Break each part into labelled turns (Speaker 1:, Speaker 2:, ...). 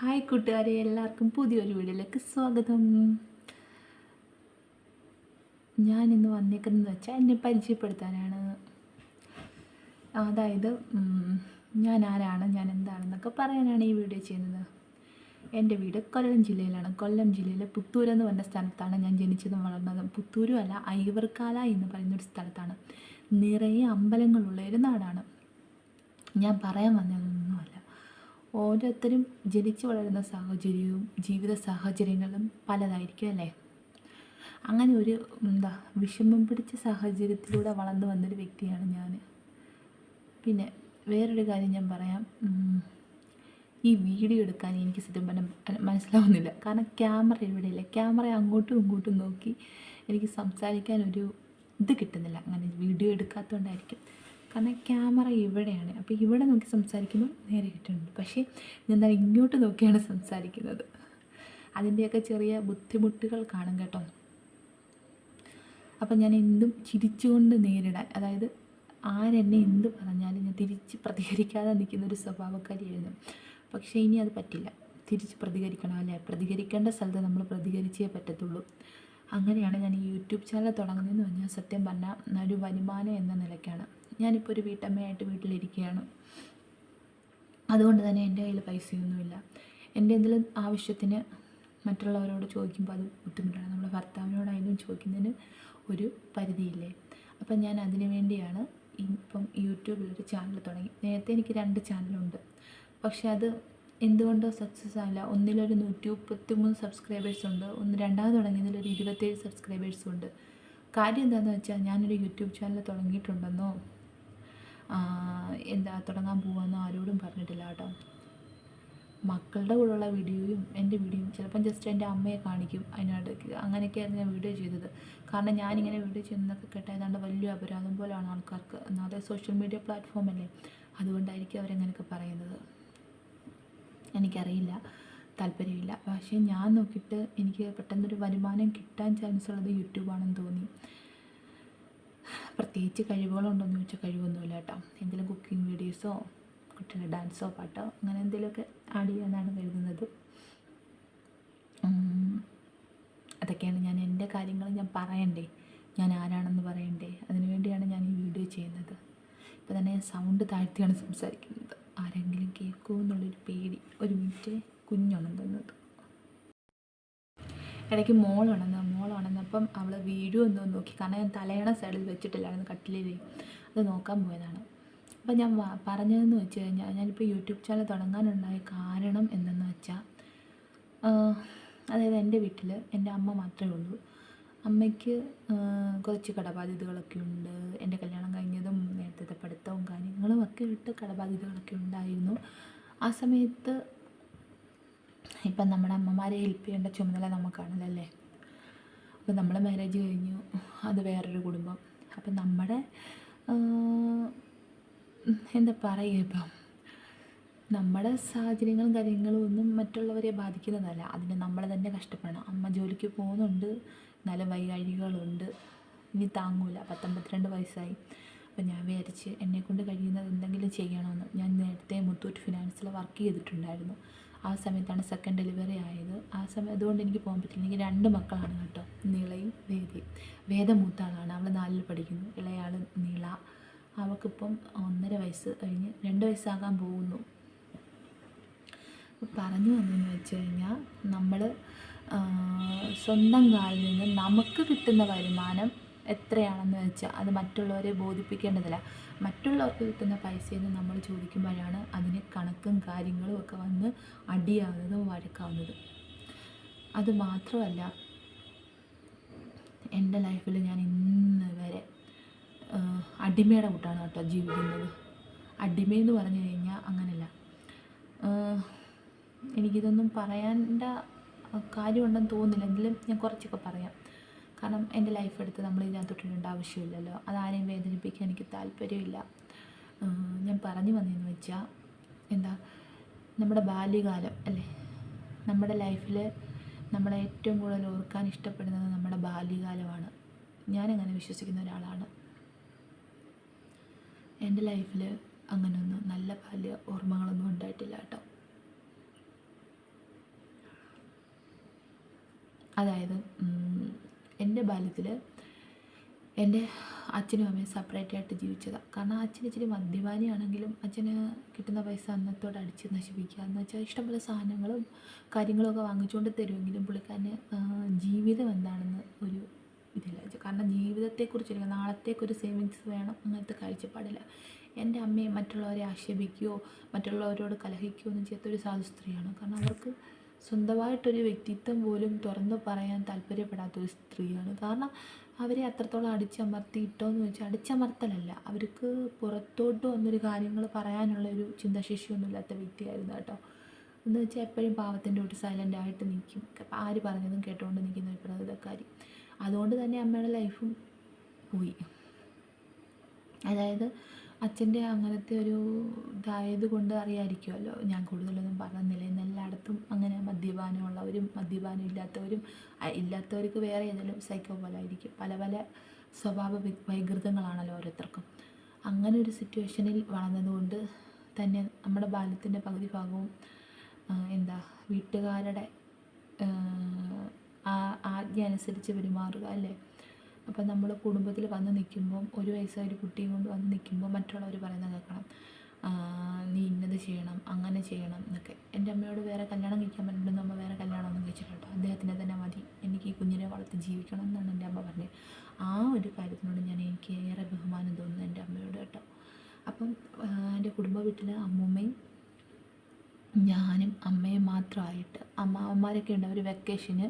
Speaker 1: Hi കൂട്ടുകാരെ എല്ലാവർക്കും പുതിയൊരു വീഡിയോയിലേക്ക് സ്വാഗതം. ഞാൻ ഇന്ന് വന്നേക്കുന്നത് വെച്ചാൽ എന്നെ പരിചയപ്പെടുത്താനാണ്. അതായത് ഞാൻ ആരാണ് ഞാൻ എന്താണെന്നൊക്കെ പറയാനാണ് ഈ വീഡിയോ ചെയ്യുന്നത്. എന്റെ വീട് കൊല്ലം ജില്ലയിലാണ്. കൊല്ലം ജില്ലയിലെ പുത്തൂർ എന്ന് പറഞ്ഞ സ്ഥലത്താണ് ഞാൻ ജനിച്ചതും വളർന്നതും. പുത്തൂരും അല്ല ഐവർക്കാല എന്ന് പറയുന്നൊരു സ്ഥലത്താണ്. നിറയെ അമ്പലങ്ങളുള്ള ഒരു നാടാണ്. ഞാൻ പറയാൻ വന്നതൊന്നുമല്ല ഓരോരുത്തരും ജനിച്ചു വളരുന്ന സാഹചര്യവും ജീവിത സാഹചര്യങ്ങളും പലതായിരിക്കും അല്ലേ? അങ്ങനെ ഒരു എന്താ വിഷമം പിടിച്ച സാഹചര്യത്തിലൂടെ വളർന്നു വന്നൊരു വ്യക്തിയാണ് ഞാൻ. പിന്നെ വേറൊരു കാര്യം ഞാൻ പറയാം. ഈ വീഡിയോ എടുക്കാൻ എനിക്ക് സത്യം പറഞ്ഞാൽ മനസ്സിലാവുന്നില്ല. കാരണം ക്യാമറ ഇവിടെയില്ല. ക്യാമറ അങ്ങോട്ടും ഇങ്ങോട്ടും നോക്കി എനിക്ക് സംസാരിക്കാൻ ഒരു ഇത് കിട്ടുന്നില്ല. അങ്ങനെ വീഡിയോ എടുക്കാത്തതുകൊണ്ടായിരിക്കും. കാരണം ക്യാമറ ഇവിടെയാണ്. അപ്പോൾ ഇവിടെ നോക്കി സംസാരിക്കുമ്പോൾ നേരെ കിട്ടുന്നുണ്ട്. പക്ഷേ ഞാൻ ഇങ്ങോട്ട് നോക്കിയാണ് സംസാരിക്കുന്നത്. അതിന്റെയൊക്കെ ചെറിയ ബുദ്ധിമുട്ടുകൾ കാണും കേട്ടോ. അപ്പം ഞാൻ എന്തും ചിരിച്ചുകൊണ്ട് നേരിടാൻ അതായത് ആരെന്നെ എന്ത് പറഞ്ഞാലും ഞാൻ തിരിച്ച് പ്രതികരിക്കാതെ നിൽക്കുന്ന ഒരു സ്വഭാവക്കാരിയായിരുന്നു പക്ഷേ ഇനി അത് പറ്റില്ല. തിരിച്ച് പ്രതികരിക്കണം അല്ലേ? പ്രതികരിക്കേണ്ട സ്ഥലത്ത് നമ്മൾ പ്രതികരിച്ചേ പറ്റത്തുള്ളൂ. അങ്ങനെയാണ് ഞാൻ ഈ യൂട്യൂബ് ചാനൽ തുടങ്ങുന്നതെന്ന് പറഞ്ഞാൽ സത്യം പറഞ്ഞാൽ ഒരു വരുമാനം എന്ന നിലയ്ക്കാണ്. ഞാനിപ്പോൾ ഒരു വീട്ടമ്മയായിട്ട് വീട്ടിലിരിക്കുകയാണ് അതുകൊണ്ട് തന്നെ എന്റെ കയ്യിൽ പൈസയൊന്നുമില്ല. എന്റെ എന്തെങ്കിലും ആവശ്യത്തിന് മറ്റുള്ളവരോട് ചോദിക്കുമ്പോൾ അത് ബുദ്ധിമുട്ടാണ്. നമ്മുടെ ഭർത്താവിനോടായാലും ചോദിക്കുന്നതിന് ഒരു പരിധിയില്ലേ? അപ്പം ഞാൻ അതിനു വേണ്ടിയാണ് ഇപ്പം യൂട്യൂബിലൊരു ചാനൽ തുടങ്ങി. നേരത്തെ എനിക്ക് രണ്ട് ചാനലുണ്ട്. പക്ഷേ അത് എന്തുകൊണ്ടോ സക്സസ് ആയില്ല. ഒന്നിലൊരു നൂറ്റി മുപ്പത്തി മൂന്ന് സബ്സ്ക്രൈബേഴ്സ് ഉണ്ട്. ഒന്ന് രണ്ടാമത് തുടങ്ങിയതിൽ ഒരു ഇരുപത്തേഴ് സബ്സ്ക്രൈബേഴ്സും ഉണ്ട്. കാര്യം എന്താണെന്ന് വെച്ചാൽ ഞാനൊരു യൂട്യൂബ് ചാനൽ തുടങ്ങിയിട്ടുണ്ടെന്നോ എന്താ തുടങ്ങാൻ പോവാന്ന് ആരോടും പറഞ്ഞിട്ടില്ല കേട്ടോ. മക്കളുടെ കൂടെയുള്ള വീഡിയോയും എന്റെ വീഡിയോയും ചിലപ്പം ജസ്റ്റ് എന്റെ അമ്മയെ കാണിക്കും അതിനകത്ത് അങ്ങനെയൊക്കെയായിരുന്നു ഞാൻ വീഡിയോ ചെയ്തത്. കാരണം ഞാനിങ്ങനെ വീഡിയോ ചെയ്യുന്നതൊക്കെ കേട്ടായതാണ്ട് വലിയ അപരാധം പോലെയാണ് ആൾക്കാർക്ക്. എന്നാൽ സോഷ്യൽ മീഡിയ പ്ലാറ്റ്ഫോമല്ലേ അതുകൊണ്ടായിരിക്കും അവരങ്ങനെയൊക്കെ പറയുന്നത്. എനിക്കറിയില്ല താല്പര്യമില്ല. പക്ഷേ ഞാൻ നോക്കിയിട്ട് എനിക്ക് പെട്ടെന്നൊരു വരുമാനം കിട്ടാൻ ചാൻസ് ഉള്ളത് യൂട്യൂബാണെന്ന് തോന്നി. പ്രത്യേകിച്ച് കഴിവുകളുണ്ടോയെന്ന് ചോദിച്ചാൽ കഴിവൊന്നുമില്ല കേട്ടോ. എന്തെങ്കിലും കുക്കിംഗ് വീഡിയോസോ കുട്ടികളുടെ ഡാൻസോ പാട്ടോ അങ്ങനെ എന്തെങ്കിലുമൊക്കെ ആഡ് ചെയ്യാനാണ് കരുതുന്നത്. അതൊക്കെയാണ് ഞാൻ എന്റെ കാര്യങ്ങൾ ഞാൻ പറയണ്ടേ? ഞാൻ ആരാണെന്ന് പറയണ്ടേ? അതിനുവേണ്ടിയാണ് ഞാൻ ഈ വീഡിയോ ചെയ്യുന്നത്. ഇപ്പോൾ തന്നെ ഞാൻ സൗണ്ട് താഴ്ത്തിയാണ് സംസാരിക്കുന്നത്. ആരെങ്കിലും കേൾക്കുമോ എന്നുള്ളൊരു പേടി. ഒരു മിനിറ്റ് കുഞ്ഞുണർന്നത്. ഇടയ്ക്ക് മോളുണന്ന് അവൾ അവൾ എന്ന് നോക്കി. കാരണം ഞാൻ തലയണ സൈഡിൽ വെച്ചിട്ടില്ലായിരുന്നു കട്ടിലിൽ അത് നോക്കാൻ പോയതാണ്. അപ്പം ഞാൻ പറഞ്ഞതെന്ന് വെച്ച് കഴിഞ്ഞാൽ ഞാനിപ്പോൾ യൂട്യൂബ് ചാനൽ തുടങ്ങാനുണ്ടായ കാരണം എന്തെന്ന് വെച്ചാൽ അതായത് എന്റെ വീട്ടിൽ എന്റെ അമ്മ മാത്രമേ ഉള്ളൂ. അമ്മയ്ക്ക് കുറച്ച് കടബാധ്യതകളൊക്കെ ഉണ്ട്. എന്റെ കല്യാണം കഴിഞ്ഞതും നേരത്തെ പഠിത്തവും കാര്യങ്ങളും ഒക്കെ ഇട്ട് കടബാധ്യതകളൊക്കെ ഉണ്ടായിരുന്നു. ആ സമയത്ത് ഇപ്പം നമ്മുടെ അമ്മമാരെ ഹെൽപ്പ് ചെയ്യേണ്ട ചുമതല നമുക്കാണല്ലോ അല്ലേ? അപ്പം നമ്മൾ മാരേജ് കഴിഞ്ഞു. അത് വേറൊരു കുടുംബം. അപ്പം നമ്മുടെ എന്താ പറയുക ഇപ്പം? നമ്മുടെ സാഹചര്യങ്ങളും കാര്യങ്ങളും ഒന്നും മറ്റുള്ളവരെ ബാധിക്കുന്നതല്ല. അതിന് നമ്മൾ തന്നെ കഷ്ടപ്പെടണം. അമ്മ ജോലിക്ക് പോകുന്നുണ്ട്. നല്ല വൈകാഴികളുണ്ട് ഇനി താങ്ങൂല. പത്തൊമ്പത്തിരണ്ട് വയസ്സായി. അപ്പം ഞാൻ വിചാരിച്ച് എന്നെക്കൊണ്ട് കഴിയുന്നത് എന്തെങ്കിലും ചെയ്യണമെന്ന് ഞാൻ നേരത്തെ മുത്തൂറ്റ് ഫിനാൻസിൽ വർക്ക് ചെയ്തിട്ടുണ്ടായിരുന്നു. ആ സമയത്താണ് സെക്കൻഡ് ഡെലിവറി ആയത്. ആ സമയം അതുകൊണ്ട് എനിക്ക് പോകാൻ പറ്റില്ല. എനിക്ക് രണ്ട് മക്കളാണ് കേട്ടോ. നീളയും വേദിയും വേദ മൂത്ത ആളാണ് അവൾ നാലിൽ പഠിക്കുന്നു. ഇളയാൾ നീള. അവൾക്കിപ്പം ഒന്നര വയസ്സ് കഴിഞ്ഞ് രണ്ട് വയസ്സാകാൻ പോകുന്നു. പറഞ്ഞു വന്നതെന്ന് വെച്ച് കഴിഞ്ഞാൽ നമ്മൾ സ്വന്തം കാലിൽ നിന്ന് നമുക്ക് കിട്ടുന്ന വരുമാനം എത്രയാണെന്ന് വെച്ചാൽ അത് മറ്റുള്ളവരെ ബോധിപ്പിക്കേണ്ടതില്ല. മറ്റുള്ളവർക്ക് കിട്ടുന്ന പൈസയിൽ നിന്ന് നമ്മൾ ചോദിക്കുമ്പോഴാണ് അതിന് കണക്കും കാര്യങ്ങളും ഒക്കെ വന്ന് അടിയാവുന്നതും വഴക്കാവുന്നതും. അത് മാത്രമല്ല എന്റെ ലൈഫിൽ ഞാൻ ഇന്ന് വരെ അടിമയുടെ കൂട്ടാണ് കേട്ടോ ജീവിക്കുന്നത്. അടിമയെന്ന് പറഞ്ഞു കഴിഞ്ഞാൽ അങ്ങനെയല്ല എനിക്കിതൊന്നും പറയേണ്ട കാര്യമുണ്ടെന്ന് തോന്നുന്നില്ല എങ്കിലും ഞാൻ കുറച്ചൊക്കെ പറയാം. കാരണം എന്റെ ലൈഫ് എടുത്ത് നമ്മൾ ഇതിനകത്തോട്ടിടേണ്ട ആവശ്യമില്ലല്ലോ. അതാരെയും വേദനിപ്പിക്കാൻ എനിക്ക് താല്പര്യമില്ല. ഞാൻ പറഞ്ഞു വന്നതെന്ന് വെച്ചാൽ എന്താ നമ്മുടെ ബാല്യകാലം അല്ലേ? നമ്മുടെ ലൈഫിൽ നമ്മളെ ഏറ്റവും കൂടുതൽ ഓർക്കാൻ ഇഷ്ടപ്പെടുന്നത് നമ്മുടെ ബാല്യകാലമാണ്. ഞാനങ്ങനെ വിശ്വസിക്കുന്ന ഒരാളാണ്. എന്റെ ലൈഫിൽ അങ്ങനെയൊന്നും നല്ല ബാല്യ ഓർമ്മകളൊന്നും ഉണ്ടായിട്ടില്ല കേട്ടോ. അതായത് ബാല്യത്തിൽ എന്റെ അച്ഛനും അമ്മയും സെപ്പറേറ്റ് ആയിട്ട് ജീവിച്ചതാണ് കാരണം അച്ഛൻ ഇച്ചിരി മദ്യപാനിയാണെങ്കിലും അച്ഛന് കിട്ടുന്ന പൈസ അന്നത്തോടെ അടിച്ച് നശിപ്പിക്കുക. എന്ന് വെച്ചാൽ ഇഷ്ടംപോലെ സാധനങ്ങളും കാര്യങ്ങളൊക്കെ വാങ്ങിച്ചുകൊണ്ട് തരുമെങ്കിലും പുള്ളിക്കാരന് ജീവിതം എന്താണെന്ന് ഒരു ഇതില്ല. കാരണം ജീവിതത്തെക്കുറിച്ച് നാളത്തേക്കൊരു സേവിങ്സ് വേണം അങ്ങനത്തെ കാഴ്ചപ്പാടില്ല. എന്റെ അമ്മയെ മറ്റുള്ളവരെ ആക്ഷേപിക്കുകയോ മറ്റുള്ളവരോട് കലഹിക്കുകയോ ഒന്നും ചെയ്യാത്തൊരു സാധു സ്ത്രീയാണ്. കാരണം അവർക്ക് സ്വന്തമായിട്ടൊരു വ്യക്തിത്വം പോലും തുറന്നു പറയാൻ താല്പര്യപ്പെടാത്തൊരു സ്ത്രീയാണ്. കാരണം അവരെ അത്രത്തോളം അടിച്ചമർത്തിയിട്ടോ എന്ന് വെച്ചാൽ അടിച്ചമർത്തലല്ല. അവർക്ക് പുറത്തോട്ട് വന്നൊരു കാര്യങ്ങൾ പറയാനുള്ള ഒരു ചിന്താശേഷിയൊന്നും ഇല്ലാത്ത വ്യക്തിയായിരുന്നു കേട്ടോ. എന്ന് വെച്ചാൽ എപ്പോഴും പാവത്തിന്റെ ഒരു സൈലന്റ് ആയിട്ട് നിൽക്കും. ആര് പറഞ്ഞതും കേട്ടുകൊണ്ട് നിൽക്കുന്ന ഒരു പ്രകൃതക്കാരി. അതുകൊണ്ട് തന്നെ അമ്മയുടെ ലൈഫും പോയി. അതായത് അച്ഛന്റെ അങ്ങനത്തെ ഒരു ഇതായത് കൊണ്ട് അറിയാമായിരിക്കുമല്ലോ ഞാൻ കൂടുതലൊന്നും പറയുന്നില്ല ഇന്ന് എല്ലായിടത്തും അങ്ങനെ മദ്യപാനമുള്ളവരും മദ്യപാനം ഇല്ലാത്തവരും ഇല്ലാത്തവർക്ക് വേറെ ഏതെങ്കിലും സൈക്കോ പോലെ ആയിരിക്കും. പല പല സ്വഭാവ വൈകൃതങ്ങളാണല്ലോ ഓരോരുത്തർക്കും. അങ്ങനെ ഒരു സിറ്റുവേഷനിൽ വളർന്നതുകൊണ്ട് തന്നെ നമ്മുടെ ബാല്യത്തിന്റെ പകുതി ഭാഗവും എന്താ വീട്ടുകാരുടെ ആജ്ഞ അനുസരിച്ച് പെരുമാറുക അല്ലേ? അപ്പം നമ്മൾ കുടുംബത്തിൽ വന്ന് നിൽക്കുമ്പം ഒരു വയസ്സായ ഒരു കുട്ടിയും കൊണ്ട് വന്ന് നിൽക്കുമ്പോൾ മറ്റുള്ളവർ പറയുന്നത് കേൾക്കണം. നീ ഇന്നത് ചെയ്യണം അങ്ങനെ ചെയ്യണം എന്നൊക്കെ. എന്റെ അമ്മയോട് വേറെ കല്യാണം കഴിക്കാൻ പറ്റുന്നുണ്ടെന്ന് അമ്മ വേറെ കല്യാണം ഒന്നും കഴിച്ചിട്ടുണ്ട് അദ്ദേഹത്തിനെ തന്നെ മതി. എനിക്ക് ഈ കുഞ്ഞിനെ വളർത്തി ജീവിക്കണം എന്നാണ് എന്റെ അമ്മ പറഞ്ഞത്. ആ ഒരു കാര്യത്തിനോട് ഞാൻ എനിക്ക് ഏറെ ബഹുമാനം തോന്നുന്നു എന്റെ അമ്മയോട് കേട്ടോ. അപ്പം എന്റെ കുടുംബ വീട്ടിൽ അമ്മൂമ്മയും ഞാനും അമ്മയും മാത്രമായിട്ട് അമ്മാവന്മാരൊക്കെ ഉണ്ട്. അവർ വെക്കേഷന്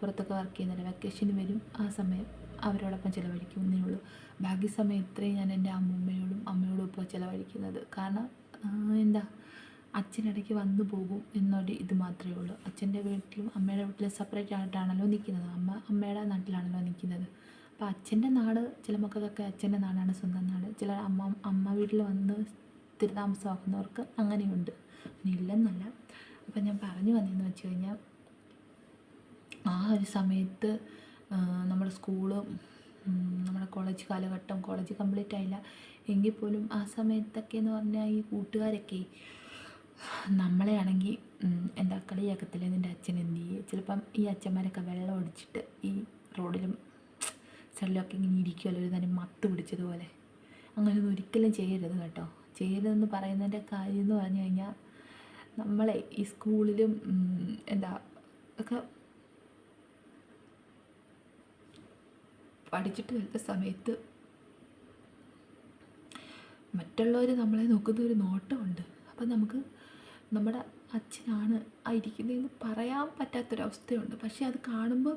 Speaker 1: പുറത്തൊക്കെ വർക്ക് ചെയ്യുന്നില്ല. വെക്കേഷന് വരും ആ സമയം. അവരോടൊപ്പം ചിലവഴിക്കുന്നേ ഉള്ളൂ. ബാക്കി സമയം ഇത്രയും ഞാൻ എന്റെ അമ്മൂമ്മയോടും അമ്മയോടും ഇപ്പോൾ ചിലവഴിക്കുന്നത്. കാരണം എന്താ അച്ഛനിടയ്ക്ക് വന്നു പോകും എന്നൊരു ഇത് മാത്രമേ ഉള്ളൂ. അച്ഛന്റെ വീട്ടിലും അമ്മയുടെ വീട്ടിലും സെപ്പറേറ്റ് ആയിട്ടാണല്ലോ നിൽക്കുന്നത്. അമ്മ അമ്മയുടെ നാട്ടിലാണല്ലോ നിൽക്കുന്നത്. അപ്പോൾ അച്ഛന്റെ നാട് ചില മക്കൾക്കൊക്കെ അച്ഛന്റെ നാടാണ് സ്വന്തം നാട്. ചില അമ്മ അമ്മ വീട്ടിൽ വന്ന് സ്ഥിരതാമസമാക്കുന്നവർക്ക് അങ്ങനെയുണ്ട്. അങ്ങനെ ഇല്ലെന്നല്ല. അപ്പം ഞാൻ പറഞ്ഞു വന്നതെന്ന് വെച്ച് കഴിഞ്ഞാൽ ആ ഒരു സമയത്ത് നമ്മുടെ സ്കൂൾ നമ്മുടെ കോളേജ് കാലഘട്ടം കോളേജ് കംപ്ലീറ്റ് ആയില്ല. എങ്കിൽ പോലും ആ സമയത്തൊക്കെ എന്ന് പറഞ്ഞാൽ ഈ കൂട്ടുകാരൊക്കെ നമ്മളെ ആണെങ്കിൽ എന്താ കളിയാക്കത്തില്ല നിന്റെ അച്ഛൻ എന്ത് ചെയ്യും? ചിലപ്പം ഈ അച്ഛന്മാരൊക്കെ വെള്ളം ഒടിച്ചിട്ട് ഈ റോഡിലും സൈഡിലൊക്കെ ഇങ്ങനെ ഇരിക്കുമല്ലോ ഒരു തന്നെ മത്ത് പിടിച്ചതുപോലെ. അങ്ങനെയൊന്നും ഒരിക്കലും ചെയ്യരുത് കേട്ടോ. ചെയ്യരുതെന്ന് പറയുന്നതിന്റെ കാര്യം എന്ന് പറഞ്ഞു കഴിഞ്ഞാൽ നമ്മളെ ഈ സ്കൂളിലും എന്താ ഒക്കെ പഠിച്ചിട്ട് വരുന്ന സമയത്ത് മറ്റുള്ളവർ നമ്മളെ നോക്കുന്ന ഒരു നോട്ടമുണ്ട്. അപ്പം നമുക്ക് നമ്മുടെ അച്ഛനാണ് ആ ഇരിക്കുന്നതെന്ന് പറയാൻ പറ്റാത്തൊരവസ്ഥയുണ്ട്. പക്ഷേ അത് കാണുമ്പോൾ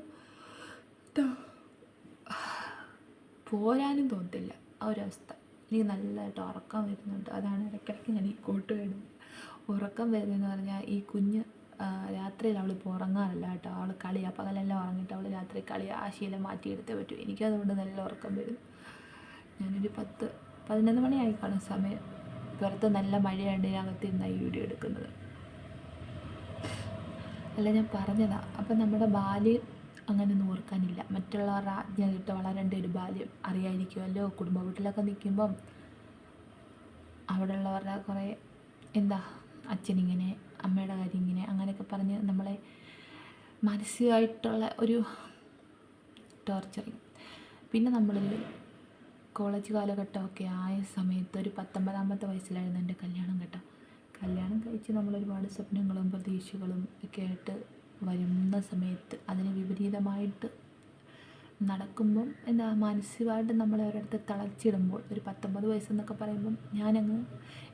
Speaker 1: പോരാനും തോന്നത്തില്ല ആ ഒരവസ്ഥ. എനിക്ക് നല്ലതായിട്ട് ഉറക്കം വരുന്നുണ്ട്. അതാണ് ഇടയ്ക്കിടയ്ക്ക് ഞാൻ ഈ കോട്ട് വേണം ഉറക്കം വരുന്നതെന്ന് പറഞ്ഞാൽ ഈ കുഞ്ഞ് രാത്രിയിൽ അവൾ ഇപ്പോൾ ഉറങ്ങാറില്ല കേട്ടോ. അവൾ കളിയാ പകലെല്ലാം ഉറങ്ങിയിട്ട് അവൾ രാത്രി കളി ആ ശീലം മാറ്റിയെടുത്തേ പറ്റൂ. എനിക്കതുകൊണ്ട് നല്ല ഉറക്കം വരും. ഞാനൊരു പത്ത് പതിനൊന്ന് മണിയായി കാണും സമയം. പുറത്ത് നല്ല മഴയുണ്ട്. അകത്ത് ഈ വീഡിയോ എടുക്കുന്നത്. അല്ല ഞാൻ പറഞ്ഞതാ. അപ്പം നമ്മുടെ ബാല്യം അങ്ങനെ ഓർക്കാനില്ല. മറ്റുള്ളവരുടെ ആജ്ഞ കിട്ട് വളരേണ്ട ഒരു ബാല്യം അറിയാതിരിക്കുമല്ലോ കുടുംബ വീട്ടിലൊക്കെ നിൽക്കുമ്പം അവിടെയുള്ളവരുടെ കുറേ എന്താ അച്ഛനിങ്ങനെ അമ്മയുടെ കാര്യം ഇങ്ങനെ അങ്ങനെയൊക്കെ പറഞ്ഞ് നമ്മളെ മാനസികമായിട്ടുള്ള ഒരു ടോർച്ചറിങ് പിന്നെ നമ്മളിൽ കോളേജ് കാലഘട്ടമൊക്കെ ആയ സമയത്ത് ഒരു പത്തൊമ്പതാമത്തെ വയസ്സിലായിരുന്നു എന്റെ കല്യാണം കേട്ടോ. കല്യാണം കഴിച്ച് നമ്മൾ ഒരുപാട് സ്വപ്നങ്ങളും പ്രതീക്ഷകളും ഒക്കെ ആയിട്ട് വരുന്ന സമയത്ത് അതിന് വിപരീതമായിട്ട് നടക്കുമ്പം എന്താ മാനസികമായിട്ട് നമ്മളെ ഒരിടത്ത് തളച്ചിടുമ്പോൾ ഒരു പത്തൊമ്പത് വയസ്സെന്നൊക്കെ പറയുമ്പം ഞാനങ്ങ്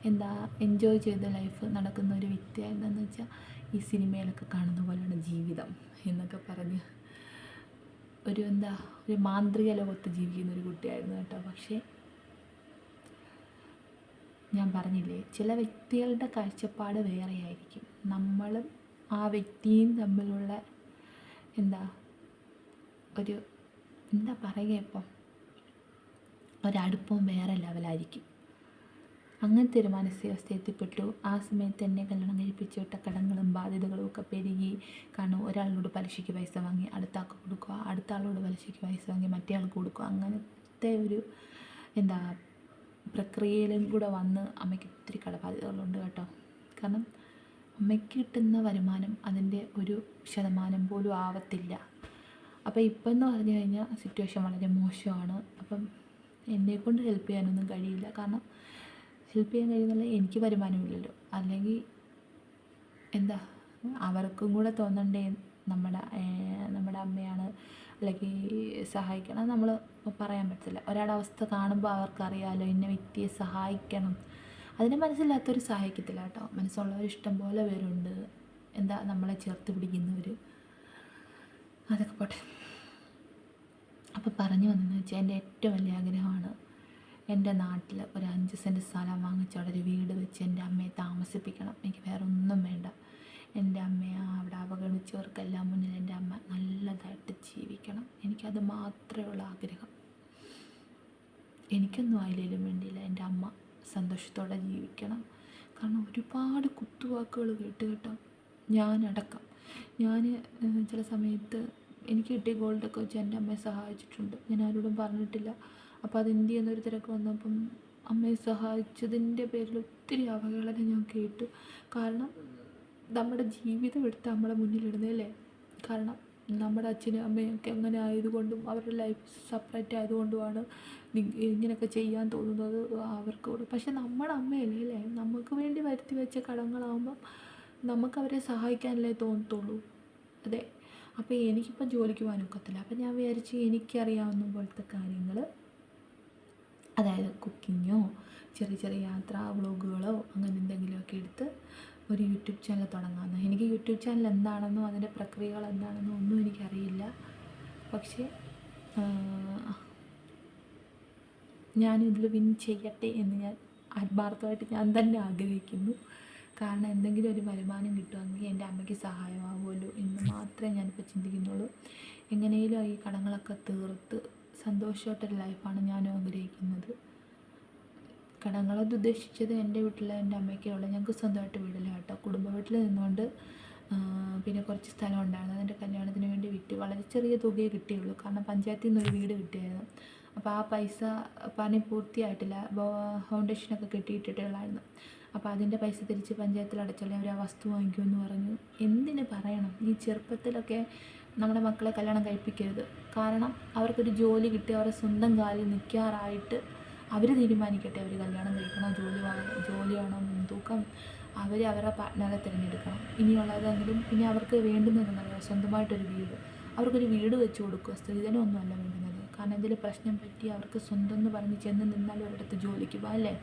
Speaker 1: എന്താ എൻജോയ് ചെയ്ത ലൈഫ് നടക്കുന്ന ഒരു വ്യക്തിയായിരുന്നെന്ന് വെച്ചാൽ ഈ സിനിമയിലൊക്കെ കാണുന്ന പോലെയാണ് ജീവിതം എന്നൊക്കെ പറഞ്ഞ് ഒരു എന്താ ഒരു മാന്ത്രിക ലോകത്ത് ജീവിക്കുന്ന ഒരു കുട്ടിയായിരുന്നു കേട്ടോ. പക്ഷേ ഞാൻ പറഞ്ഞില്ലേ ചില വ്യക്തികളുടെ കാഴ്ചപ്പാട് വേറെയായിരിക്കും. നമ്മളും ആ വ്യക്തിയും തമ്മിലുള്ള എന്താ ഒരു എന്താ പറയുക ഇപ്പം? ഒരടുപ്പവും വേറെ ലെവലായിരിക്കും അങ്ങനത്തെ ഒരു മാനസികാവസ്ഥ എത്തിപ്പെട്ടു ആ സമയത്ത് തന്നെ കല്യാണം കഴിപ്പിച്ച് വിട്ട കടങ്ങളും ബാധ്യതകളും ഒക്കെ പെരുകി കാരണം ഒരാളോട് പലിശയ്ക്ക് പൈസ വാങ്ങി അടുത്ത ആൾക്ക് കൊടുക്കുക അടുത്ത ആളോട് പലിശയ്ക്ക് പൈസ വാങ്ങി മറ്റേ ആൾക്ക് കൊടുക്കുക. അങ്ങനത്തെ ഒരു എന്താ പ്രക്രിയയിലും കൂടെ വന്ന് അമ്മയ്ക്ക് ഒത്തിരി കടബാധ്യതകളുണ്ട് കേട്ടോ. കാരണം അമ്മയ്ക്ക് കിട്ടുന്ന വരുമാനം അതിന്റെ ഒരു ശതമാനം പോലും ആവത്തില്ല. അപ്പോൾ ഇപ്പം എന്ന് പറഞ്ഞു കഴിഞ്ഞാൽ സിറ്റുവേഷൻ വളരെ മോശമാണ്. അപ്പം എന്നെക്കൊണ്ട് ഹെൽപ്പ് ചെയ്യാനൊന്നും കഴിയില്ല. കാരണം ഹെൽപ്പ് ചെയ്യാൻ കഴിയുന്നില്ല എനിക്ക് വരുമാനമില്ലല്ലോ അല്ലെങ്കിൽ എന്താ അവർക്കും കൂടെ തോന്നണ്ടേ നമ്മുടെ നമ്മുടെ അമ്മയാണ് അല്ലെങ്കിൽ സഹായിക്കണം. നമ്മൾ പറയാൻ പറ്റില്ല ഒരാളുടെ അവസ്ഥ കാണുമ്പോൾ അവർക്കറിയാമല്ലോ ഇന്ന വ്യക്തിയെ സഹായിക്കണം. അതിനെ മനസ്സിലാത്തവർ സഹായിക്കത്തില്ല കേട്ടോ. മനസ്സുള്ളവർ ഇഷ്ടം പോലെ പേരുണ്ട്. എന്താ നമ്മളെ ചേർത്ത് പിടിക്കുന്നവർ അതൊക്കെ പോട്ടെ അപ്പോൾ പറഞ്ഞു വന്നതെന്ന് വെച്ചാൽ എന്റെ ഏറ്റവും വലിയ ആഗ്രഹമാണ്. എന്റെ നാട്ടിൽ ഒരു അഞ്ച് സെന്റ് സ്ഥലം വാങ്ങിച്ച് അവിടെ ഒരു വീട് വെച്ച് എന്റെ അമ്മയെ താമസിപ്പിക്കണം. എനിക്ക് വേറെ ഒന്നും വേണ്ട. എന്റെ അമ്മയെ അവിടെ അവഗണിച്ചവർക്കെല്ലാം മുന്നിൽ എന്റെ അമ്മ നല്ലതായിട്ട് ജീവിക്കണം. എനിക്കത് മാത്രമേ ഉള്ള ആഗ്രഹം. എനിക്കൊന്നും ആയില്ലേലും വേണ്ടിയില്ല. എന്റെ അമ്മ സന്തോഷത്തോടെ ജീവിക്കണം. കാരണം ഒരുപാട് കുത്തുവാക്കുകൾ കേട്ട് കേട്ടോ. ഞാനടക്കം. ഞാൻ ചില സമയത്ത് എനിക്ക് കിട്ടിയ ഗോൾഡൊക്കെ വെച്ച് എന്റെ അമ്മയെ സഹായിച്ചിട്ടുണ്ട്. ഞാൻ ആരോടും പറഞ്ഞിട്ടില്ല. അപ്പോൾ അതിന്റെ എന്നൊരു തിരക്ക് വന്നപ്പം അമ്മയെ സഹായിച്ചതിന്റെ പേരിൽ ഒത്തിരി അവഹേളന ഞാൻ കേട്ടു. കാരണം നമ്മുടെ ജീവിതം എടുത്ത് നമ്മളെ മുന്നിലിടുന്നതല്ലേ കാരണം നമ്മുടെ അച്ഛനും അമ്മയൊക്കെ അങ്ങനെ ആയതുകൊണ്ടും അവരുടെ ലൈഫ് സെപ്പറേറ്റ് ആയതുകൊണ്ടുമാണ് ഇങ്ങനെയൊക്കെ ചെയ്യാൻ തോന്നുന്നത് അവർക്ക് പക്ഷെ നമ്മുടെ അമ്മയല്ലേ അല്ലേ? നമുക്ക് വേണ്ടി വരുത്തി വെച്ച കടങ്ങളാകുമ്പം നമുക്ക് അവരെ സഹായിക്കാനല്ലേ തോന്നത്തുള്ളൂ. അതെ. അപ്പോൾ എനിക്കിപ്പോൾ ജോലിക്ക് പോകാനൊക്കത്തില്ല അപ്പം ഞാൻ വിചാരിച്ചു എനിക്കറിയാവുന്ന പോലത്തെ കാര്യങ്ങൾ അതായത് കുക്കിങ്ങോ ചെറിയ ചെറിയ യാത്രാ വ്ളോഗുകളോ അങ്ങനെ എന്തെങ്കിലുമൊക്കെ എടുത്ത് ഒരു യൂട്യൂബ് ചാനൽ തുടങ്ങാമെന്ന്. എനിക്ക് യൂട്യൂബ് ചാനൽ എന്താണെന്നോ അതിന്റെ പ്രക്രിയകൾ എന്താണെന്നോ ഒന്നും എനിക്കറിയില്ല. പക്ഷേ ഞാനിതിൽ വിൻ ചെയ്യട്ടെ എന്ന് ഞാൻ ആത്മാർത്ഥമായിട്ട് ഞാൻ തന്നെ ആഗ്രഹിക്കുന്നു. കാരണം എന്തെങ്കിലും ഒരു വരുമാനം കിട്ടുമെങ്കിൽ എന്റെ അമ്മയ്ക്ക് സഹായമാവുമല്ലോ എന്ന് മാത്രമേ ഞാനിപ്പോൾ ചിന്തിക്കുന്നുള്ളൂ. എങ്ങനെയും ഈ കടങ്ങളൊക്കെ തീർത്ത് സന്തോഷമായിട്ടൊരു ലൈഫാണ് ഞാൻ ആഗ്രഹിക്കുന്നത്. കടങ്ങളത് ഉദ്ദേശിച്ചത് എന്റെ വീട്ടിലെ എന്റെ അമ്മയ്ക്കുള്ള ഞങ്ങൾക്ക് സ്വന്തമായിട്ട് വീടില്ല കേട്ടോ. കുടുംബ വീട്ടിൽ നിന്നുകൊണ്ട് പിന്നെ കുറച്ച് സ്ഥലം ഉണ്ടായിരുന്നു. അതിന്റെ കല്യാണത്തിന് വേണ്ടി വിറ്റ് വളരെ ചെറിയ തുകയെ കിട്ടിയുള്ളൂ. കാരണം പഞ്ചായത്തിൽ നിന്നൊരു വീട് കിട്ടിയായിരുന്നു. അപ്പോൾ ആ പൈസ പണി പൂർത്തിയായിട്ടില്ല. ഫൗണ്ടേഷനൊക്കെ കെട്ടിയിട്ടിട്ടുള്ളായിരുന്നു. അപ്പോൾ അതിന്റെ പൈസ തിരിച്ച് പഞ്ചായത്തിൽ അടച്ചല്ലേ അവർ ആ വസ്തു വാങ്ങിക്കുമെന്ന് പറഞ്ഞു. എന്തിന് പറയണം? ഈ ചെറുപ്പത്തിലൊക്കെ നമ്മുടെ മക്കളെ കല്യാണം കഴിപ്പിക്കരുത്. കാരണം അവർക്കൊരു ജോലി കിട്ടി അവരുടെ സ്വന്തം കാലിൽ നിൽക്കാറായിട്ട് അവർ തീരുമാനിക്കട്ടെ. അവർ കല്യാണം കഴിക്കണോ ജോലി ജോലിയാണോ മുൻതൂക്കം അവർ അവരുടെ പാർട്ട്ണറെ തിരഞ്ഞെടുക്കണം. ഇനിയുള്ളതെങ്കിലും പിന്നെ അവർക്ക് വേണ്ടുന്നതെന്നറിയാം സ്വന്തമായിട്ടൊരു വീട്. അവർക്കൊരു വീട് വെച്ച് കൊടുക്കുക. സ്ത്രീധനമൊന്നുമല്ല വേണ്ടുന്നത്. കാരണം എന്തെങ്കിലും പ്രശ്നം പറ്റി അവർക്ക് സ്വന്തം എന്ന് പറഞ്ഞ് ചെന്ന് നിന്നാലും ഒരിടത്ത് ജോലിക്ക് പോകാം അല്ലേ?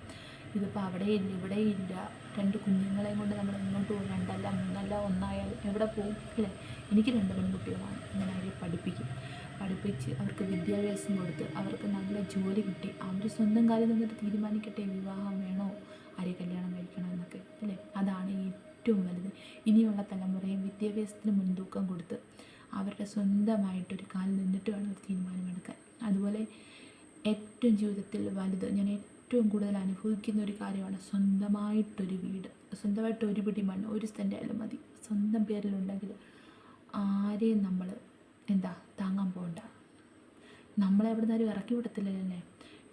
Speaker 1: ഇതിപ്പോൾ അവിടെ ഇല്ല ഇവിടെ ഇല്ല. രണ്ട് കുഞ്ഞുങ്ങളെയും കൊണ്ട് നമ്മൾ എങ്ങോട്ട് പോകും? രണ്ടല്ല മൂന്നല്ല ഒന്നായാൽ എവിടെ പോകും? അല്ലേ? എനിക്ക് രണ്ട് പെൺകുട്ടികളാണ്. ഞാൻ അവരെ പഠിപ്പിക്കും. പഠിപ്പിച്ച് അവർക്ക് വിദ്യാഭ്യാസം കൊടുത്ത് അവർക്ക് നല്ല ജോലി കിട്ടി. അവർ സ്വന്തം കാലിൽ നിന്നിട്ട് തീരുമാനിക്കട്ടെ വിവാഹം വേണോ? ആരെ കല്യാണം കഴിക്കണം എന്നൊക്കെ. അല്ലേ? അതാണ് ഏറ്റവും വലുത്. ഇനിയുള്ള തലമുറയെ വിദ്യാഭ്യാസത്തിന് മുൻതൂക്കം കൊടുത്ത് അവരുടെ സ്വന്തമായിട്ടൊരു കാലിൽ നിന്നിട്ട് വേണം ഒരു തീരുമാനമെടുക്കാൻ. അതുപോലെ ഏറ്റവും ജീവിതത്തിൽ വലുത് ഞാൻ ഏറ്റവും കൂടുതൽ അനുഭവിക്കുന്ന ഒരു കാര്യമാണ് സ്വന്തമായിട്ടൊരു വീട്. സ്വന്തമായിട്ട് ഒരു പിടി മണ്ണ് ഒരു സെന്റ് മതി. സ്വന്തം പേരിലുണ്ടെങ്കിൽ ആരെയും നമ്മൾ എന്താ താങ്ങാൻ പോകണ്ട നമ്മളെ എവിടെ നിന്നാലും ഇറക്കി വിടത്തില്ലല്ലേ?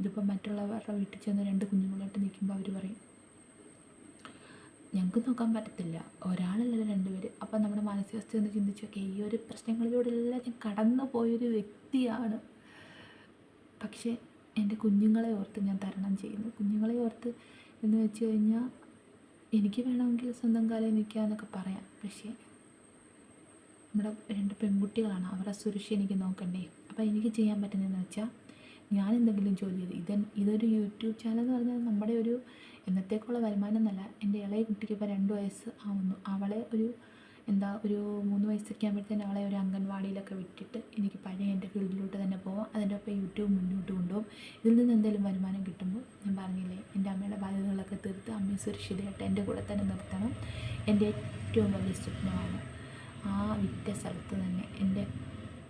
Speaker 1: ഇതിപ്പോൾ മറ്റുള്ളവരുടെ വീട്ടിൽ ചെന്ന് രണ്ട് കുഞ്ഞുങ്ങളായിട്ട് നിൽക്കുമ്പോൾ അവർ പറയും ഞങ്ങൾക്ക് നോക്കാൻ പറ്റത്തില്ല. ഒരാളല്ല രണ്ടുപേർ അപ്പം നമ്മുടെ മാനസികാവസ്ഥ ഒന്ന് ചിന്തിച്ചൊക്കെ ഈ ഒരു പ്രശ്നങ്ങളിലൂടെ എല്ലാം ഞാൻ കടന്നു പോയൊരു വ്യക്തിയാണ്. പക്ഷേ എന്റെ കുഞ്ഞുങ്ങളെ ഓർത്ത് ഞാൻ തരണം ചെയ്യുന്നു. കുഞ്ഞുങ്ങളെ ഓർത്ത് എന്ന് വെച്ച് കഴിഞ്ഞാൽ എനിക്ക് വേണമെങ്കിൽ സ്വന്തം കാലം നിൽക്കാമെന്നൊക്കെ പറയാം. പക്ഷേ നമ്മുടെ രണ്ട് പെൺകുട്ടികളാണ്. അവരുടെ സുരക്ഷ എനിക്ക് നോക്കണ്ടേ? അപ്പോൾ എനിക്ക് ചെയ്യാൻ പറ്റുന്നതെന്ന് വെച്ചാൽ ഞാൻ എന്തെങ്കിലും ജോലി ചെയ്ത് ഇതൻ ഇതൊരു യൂട്യൂബ് ചാനൽ എന്ന് പറഞ്ഞാൽ നമ്മുടെ ഒരു എന്നത്തേക്കുള്ള വരുമാനം എന്നല്ല. എന്റെ ഇളയ കുട്ടിക്ക് ഇപ്പോൾ രണ്ട് വയസ്സ് ആവുന്നു. അവളെ ഒരു എന്താ ഒരു മൂന്ന് വയസ്സൊക്കെ ആകുമ്പോഴത്തേന് ആളെ ഒരു അംഗൻവാടിയിലൊക്കെ വിട്ടിട്ട് എനിക്ക് പഴയ എന്റെ ഫീൽഡിലോട്ട് തന്നെ പോവാം. അതിന്റെ ഒപ്പം യൂട്യൂബ് മുന്നോട്ട് കൊണ്ടുപോകും. ഇതിൽ നിന്ന് എന്തെങ്കിലും വരുമാനം കിട്ടുമ്പോൾ ഞാൻ പറഞ്ഞില്ലേ എന്റെ അമ്മയുടെ ബാധ്യതകളൊക്കെ തീർത്ത് അമ്മയെ സുരക്ഷിതയായിട്ട് എന്റെ കൂടെ തന്നെ നിർത്തണം. എന്റെ ഏറ്റവും വലിയ സ്വപ്നമാണ് ആ വിറ്റ സ്ഥലത്ത് തന്നെ എന്റെ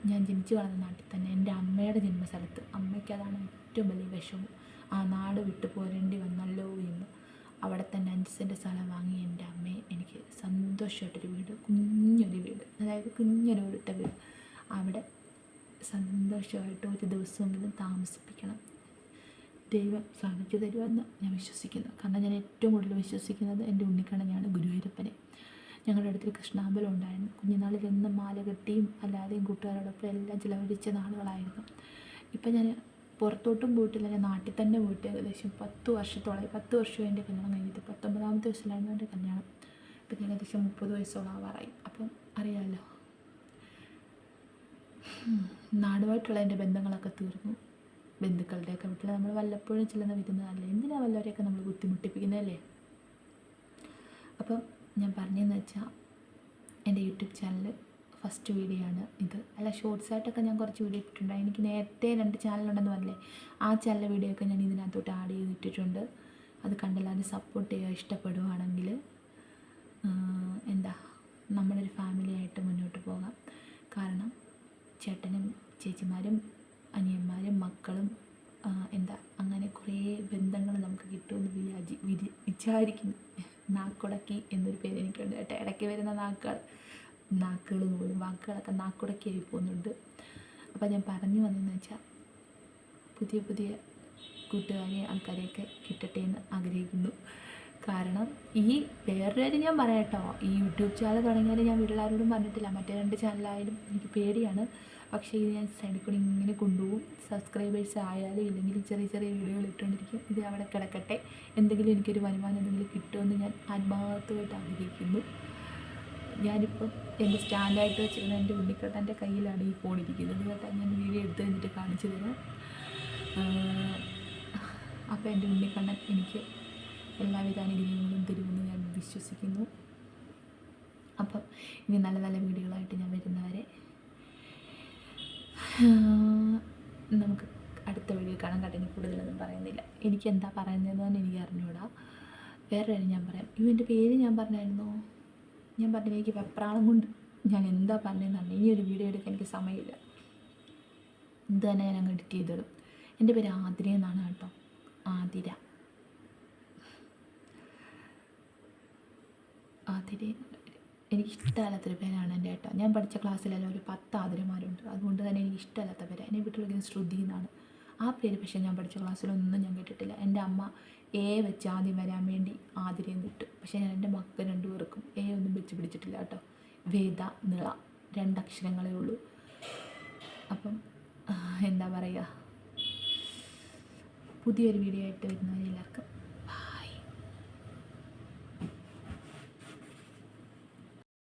Speaker 1: ഞാൻ ജനിച്ചു വളർന്ന നാട്ടിൽ തന്നെ എന്റെ അമ്മയുടെ ജന്മസ്ഥലത്ത് അമ്മയ്ക്ക് അതാണ് ഏറ്റവും വലിയ വിഷമം. ആ നാട് വിട്ടു പോരേണ്ടി വന്നല്ലോ എന്ന്. അവിടെ തന്നെ അഞ്ച് സെന്റ് സ്ഥലം വാങ്ങി എന്റെ അമ്മയെ എനിക്ക് സന്തോഷമായിട്ടൊരു വീട് കുഞ്ഞൊരു വീട് അതായത് കുഞ്ഞൊരു ഇട്ട വീട്. അവിടെ സന്തോഷമായിട്ട് ഒരു ദിവസമെങ്കിലും താമസിപ്പിക്കണം. ദൈവം സാധിച്ചു തരുമെന്ന് ഞാൻ വിശ്വസിക്കുന്നു. കാരണം ഞാൻ ഏറ്റവും കൂടുതൽ വിശ്വസിക്കുന്നത് എന്റെ ഉണ്ണിക്കണ്ണനെയാണ് ഗുരുവായൂരപ്പനെ ഞങ്ങളുടെ അടുത്തൊരു കൃഷ്ണാമ്പലം ഉണ്ടായിരുന്നു. കുഞ്ഞുനാളിൽ എന്നും മാല കെട്ടിയും അല്ലാതെയും കൂട്ടുകാരോടൊപ്പം എല്ലാം ചിലവഴിച്ച നാളുകളായിരുന്നു. ഇപ്പം ഞാൻ പുറത്തോട്ടും പോയിട്ടില്ല. ഞാൻ നാട്ടിൽ തന്നെ പോയിട്ട് ഏകദേശം പത്ത് വർഷത്തോളമായി പത്ത് വർഷം എന്റെ കല്യാണം കഴിഞ്ഞിട്ട്. പത്തൊമ്പതാമത്തെ വയസ്സിലായിരുന്നു എന്റെ കല്യാണം. ഇപ്പം ഞാൻ ഏകദേശം മുപ്പത് വയസ്സോളം ആവാറായി. അപ്പം അറിയാമല്ലോ. നാടുമായിട്ടുള്ള എന്റെ ബന്ധങ്ങളൊക്കെ തീർന്നു. ബന്ധുക്കളുടെയൊക്കെ വീട്ടിൽ നമ്മൾ വല്ലപ്പോഴും ചെല്ലുന്ന വിരുന്നതല്ലേ എന്തിനാ വല്ലവരെയൊക്കെ നമ്മൾ ബുദ്ധിമുട്ടിപ്പിക്കുന്നതല്ലേ? അപ്പം ഞാൻ പറഞ്ഞതെന്ന് വെച്ചാൽ എന്റെ യൂട്യൂബ് ചാനൽ ഫസ്റ്റ് വീഡിയോ ആണ് ഇത്. അല്ല ഷോർട്സ് ആയിട്ടൊക്കെ ഞാൻ കുറച്ച് വീഡിയോ ഇട്ടിട്ടുണ്ട്. എനിക്ക് നേരത്തെ രണ്ട് ചാനലുണ്ടെന്ന് പറഞ്ഞില്ലേ? ആ ചാനലിലെ വീഡിയോ ഒക്കെ ഞാൻ ഇതിനകത്തോട്ട് ആഡ് ചെയ്തിട്ടിട്ടുണ്ട്. അത് കണ്ടെല്ലാവരും സപ്പോർട്ട് ചെയ്യുക ഇഷ്ടപ്പെടുവാണെങ്കിൽ. എന്താ നമ്മളൊരു ഫാമിലി ആയിട്ട് മുന്നോട്ട് പോകാം. കാരണം ചേട്ടനും ചേച്ചിമാരും അനിയന്മാരും മക്കളും എന്താ അങ്ങനെ കുറേ ബന്ധങ്ങൾ നമുക്ക് കിട്ടുമെന്ന് വിചാരി വിചാരിക്കുന്നു നാക്കുടക്കി എന്നൊരു പേര് എനിക്കുണ്ട് കേട്ടോ. ഇടയ്ക്ക് വരുന്ന നാക്കുകൾ. നാക്കുകൾ പോലും വാക്കുകളൊക്കെ നാക്കുടക്കി ആയി പോകുന്നുണ്ട്. അപ്പോൾ ഞാൻ പറഞ്ഞു വന്നതെന്ന് വെച്ചാൽ പുതിയ പുതിയ കൂട്ടുകാരെ ആൾക്കാരെയൊക്കെ കിട്ടട്ടെ എന്ന് ആഗ്രഹിക്കുന്നു. കാരണം ഈ വേറൊരു കാര്യം ഞാൻ പറയാട്ടോ. ഈ യൂട്യൂബ് ചാനൽ തുടങ്ങിയാൽ ഞാൻ വീട്ടിലാരോടും പറഞ്ഞിട്ടില്ല. മറ്റേ രണ്ട് ചാനലായാലും എനിക്ക് പേടിയാണ്. പക്ഷേ ഇത് ഞാൻ സൈഡിൽ കൂടി ഇങ്ങനെ കൊണ്ടുപോകും. സബ്സ്ക്രൈബേഴ്സ് ആയാലും ഇല്ലെങ്കിൽ ചെറിയ ചെറിയ വീഡിയോകൾ ഇട്ടുകൊണ്ടിരിക്കും. ഇത് അവിടെ കിടക്കട്ടെ. എന്തെങ്കിലും എനിക്കൊരു വരുമാനം എന്തെങ്കിലും കിട്ടുമെന്ന് ഞാൻ ആത്മാർത്ഥമായിട്ട് ആഗ്രഹിക്കുന്നു. ഞാനിപ്പം എന്റെ സ്റ്റാൻഡായിട്ട് വെച്ചിരുന്ന എന്റെ ഉണ്ണിക്കട്ടന്റെ കയ്യിലാണ് ഈ ഫോൺ ഇരിക്കുന്നത്. കേട്ടാ ഞാൻ വീഡിയോ എടുത്ത് കഴിഞ്ഞിട്ട് കാണിച്ചു തരാം. അപ്പോൾ എന്റെ ഉണ്ണിക്കണ്ണൻ എനിക്ക് എല്ലാവിധ അനുഗ്രഹങ്ങളും തരുമെന്ന് ഞാൻ വിശ്വസിക്കുന്നു. അപ്പം ഇനി നല്ല നല്ല വീഡിയോകളായിട്ട് ഞാൻ വരുന്നവരെ നമുക്ക് അടുത്ത വീഡിയോ കാണാൻ കട്ടിന് കൂടുതലൊന്നും പറയുന്നില്ല. എനിക്ക് എന്താ പറയുന്നതെന്ന് തന്നെ എനിക്ക് അറിഞ്ഞുകൂടാ വേറെ കാര്യം ഞാൻ പറയാം. ഇവന്റെ പേര് ഞാൻ പറഞ്ഞായിരുന്നോ? ഞാൻ പറഞ്ഞില്ല എനിക്ക് വെപ്രാളം കൊണ്ട് ഞാൻ എന്താ പറഞ്ഞതെന്നാണ് ഇനി ഒരു വീഡിയോ എടുക്കാൻ എനിക്ക് സമയമില്ല. ഇത് തന്നെ ഞാൻ അങ്ങ് എഡിറ്റ് ചെയ്തിടും എന്റെ പേര് ആതിര എന്നാണ് കേട്ടോ. ആതിര. ആതിര എന്നുള്ള എനിക്ക് ഇഷ്ടമല്ലാത്തൊരു പേരാണ് എന്റെ ഏട്ടാ. ഞാൻ പഠിച്ച ക്ലാസ്സിലെല്ലാം ഒരു പത്ത് ആതിരമാരുണ്ട്. അതുകൊണ്ട് തന്നെ എനിക്ക് ഇഷ്ടമല്ലാത്ത പേര്. എന്നെ വീട്ടിൽ വിളിക്കുന്നത് ശ്രുതി എന്നാണ്. ആ പേര് പക്ഷേ ഞാൻ പഠിച്ച ക്ലാസ്സിലൊന്നും ഞാൻ കേട്ടിട്ടില്ല. എന്റെ അമ്മ എ വെച്ച് ആദ്യം വരാൻ വേണ്ടി ആതിരയും കിട്ടും പക്ഷേ ഞാൻ എന്റെ മക്കൾ രണ്ടുപേർക്കും എ ഒന്നും വെച്ച് പിടിച്ചിട്ടില്ല കേട്ടോ. വേദ നിള രണ്ടക്ഷരങ്ങളേ ഉള്ളൂ. അപ്പം എന്താ പറയുക? പുതിയൊരു വീഡിയോ ആയിട്ട് വരുന്നവരെ എല്ലാവർക്കും